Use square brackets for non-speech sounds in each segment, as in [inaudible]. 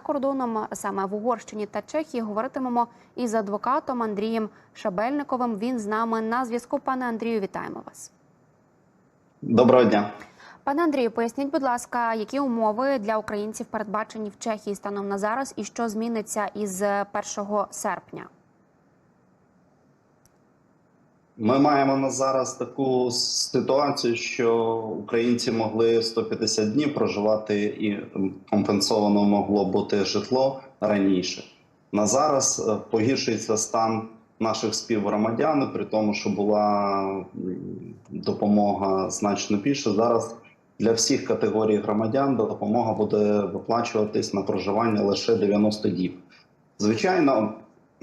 кордоном саме в Угорщині та Чехії говоритимемо із адвокатом Андрієм Шабельниковим. Він з нами на зв'язку. Пане Андрію, вітаємо вас. Доброго дня. Пане Андрію, поясніть, будь ласка, які умови для українців передбачені в Чехії станом на зараз, і що зміниться із 1 серпня? Ми маємо на зараз таку ситуацію, що українці могли 150 днів проживати і компенсовано могло бути житло раніше. На зараз е, погіршується стан наших співгромадян, при тому, що була допомога значно більше. Зараз для всіх категорій громадян допомога буде виплачуватись на проживання лише 90 діб. Звичайно,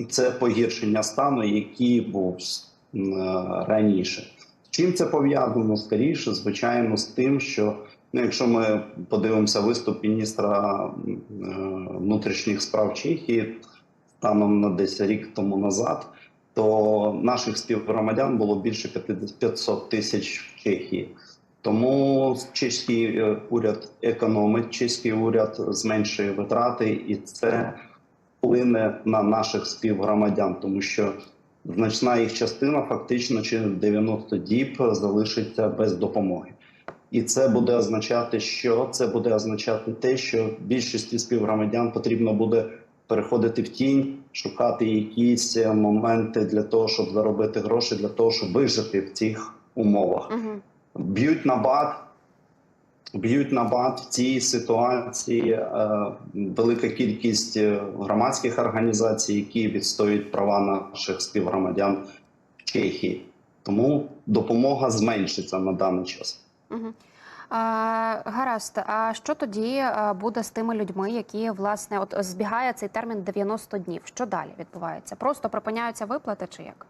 це погіршення стану, який був раніше. З чим це пов'язано? Скоріше, звичайно, з тим, що ну, якщо ми подивимося виступ міністра е, внутрішніх справ Чехії станом на десь рік тому назад, то наших співгромадян було більше 500 тисяч в Чехії. Тому чеський е, уряд економить, чеський уряд зменшує витрати, і це вплине на наших співгромадян, тому що значна їх частина фактично через 90 діб залишиться без допомоги. І це буде означати, що це буде означати те, що більшості співгромадян потрібно буде переходити в тінь, шукати якісь моменти для того, щоб заробити гроші, для того, щоб вижити в цих умовах. Угу. Б'ють на бат, б'ють на бат в цій ситуації е, велика кількість е, громадських організацій, які відстоюють права наших співгромадян в Чехії. Тому допомога зменшиться на даний час. А, гаразд. А що тоді буде з тими людьми, які власне от збігає цей термін 90 днів? Що далі відбувається? Просто припиняються виплати чи як?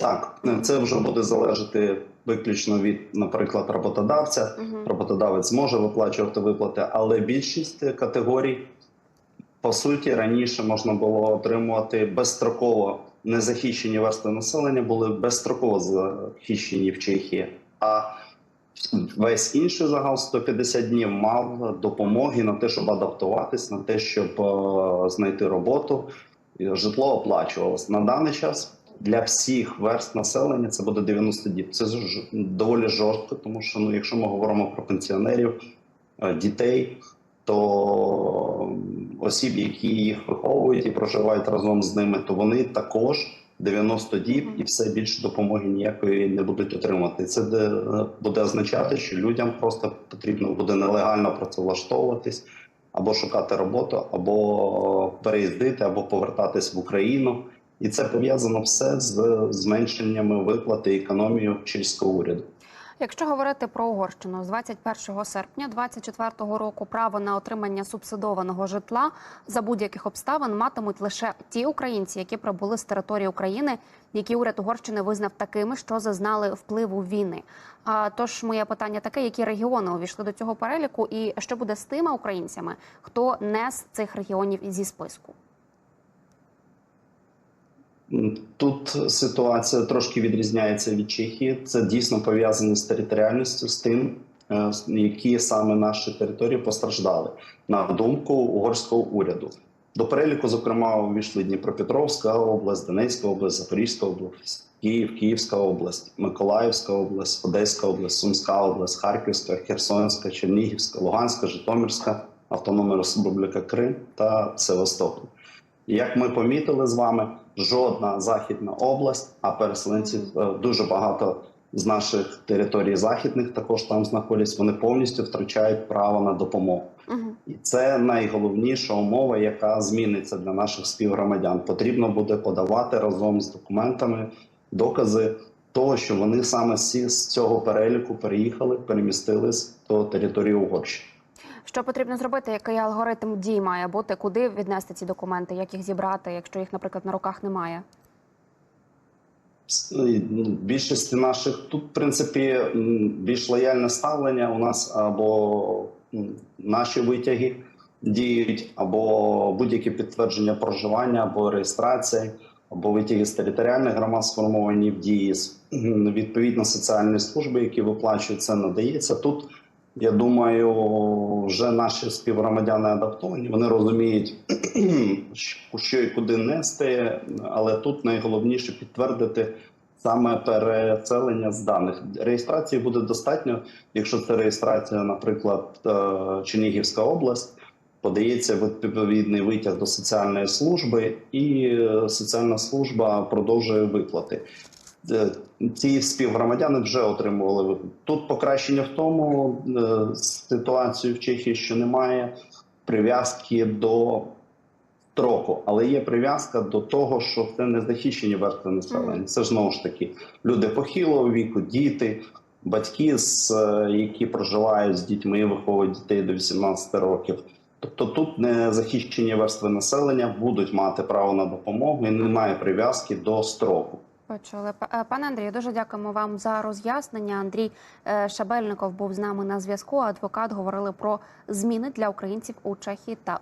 Так, це вже буде залежати виключно від, наприклад, роботодавця. Угу. Роботодавець зможе виплачувати виплати, але більшість категорій, по суті, раніше можна було отримувати безстроково незахищені верстви населення, були безстроково захищені в Чехії. А весь інший загал 150 днів мав допомоги на те, щоб адаптуватись, на те, щоб е, знайти роботу. Житло оплачувалось на даний час. Для всіх верст населення це буде 90 діб. Це ж- доволі жорстко, тому що ну, якщо ми говоримо про пенсіонерів, е, дітей, то осіб, які їх виховують і проживають разом з ними, то вони також 90 діб і все більше допомоги ніякої не будуть отримати. Це де- буде означати, що людям просто потрібно буде нелегально працевлаштовуватись або шукати роботу, або переїздити, або повертатись в Україну. І це пов'язано все з зменшеннями виплати і економією чеського уряду. Якщо говорити про Угорщину, з 21 серпня 2024 року право на отримання субсидованого житла за будь-яких обставин матимуть лише ті українці, які прибули з території України, які уряд Угорщини визнав такими, що зазнали впливу війни. А тож моє питання таке: які регіони увійшли до цього переліку, і що буде з тими українцями, хто не з цих регіонів зі списку? Тут ситуація трошки відрізняється від Чехії. Це дійсно пов'язано з територіальністю, з тим, е, які саме наші території постраждали на думку угорського уряду. До переліку, зокрема, увійшли Дніпропетровська область, Донецька область, Запорізька область, Київ, Київська область, Миколаївська область, Одеська область, Сумська область, Харківська, Херсонська, Чернігівська, Луганська, Житомирська, Автономна Республіка Крим та Севастополь. Як ми помітили з вами, жодна західна область, а переселенців е, дуже багато з наших територій західних також там знаходяться. Вони повністю втрачають право на допомогу. І це найголовніша умова, яка зміниться для наших співгромадян. Потрібно буде подавати разом з документами докази того, що вони саме всі з цього переліку переїхали, перемістились до території Угорщини. Що потрібно зробити? Який алгоритм дій має бути? Куди віднести ці документи? Як їх зібрати, якщо їх, наприклад, на руках немає? С- ну, наших тут, в принципі, більш лояльне ставлення. У нас або наші витяги діють, або будь-які підтвердження проживання, або реєстрації, або витяги з територіальних громад сформовані в дії. Відповідно, соціальні служби, які виплачують це, надається. Тут Я думаю, вже наші співгромадяни адаптовані. Вони розуміють, [clears throat] що і куди нести, але тут найголовніше підтвердити саме переселення з даних. Реєстрації буде достатньо, якщо це реєстрація, наприклад, е, Чернігівська область. Подається відповідний витяг до соціальної служби, і е, соціальна служба продовжує виплати. Е, Ці співгромадяни вже отримували. Тут покращення в тому е, ситуацію в Чехії, що немає прив'язки до строку, але є прив'язка до того, що це не захищені верстви населення. Це ж знову ж таки люди похилого віку, діти, батьки, з, е, які проживають з дітьми і виховують дітей до 18 років. Тобто тут незахищені верстви населення будуть мати право на допомогу і немає прив'язки до строку. Почули е, пане Андрію. Дуже дякуємо вам за роз'яснення. Андрій е, Шабельников був з нами на зв'язку. Адвокат говорили про зміни для українців у Чехії та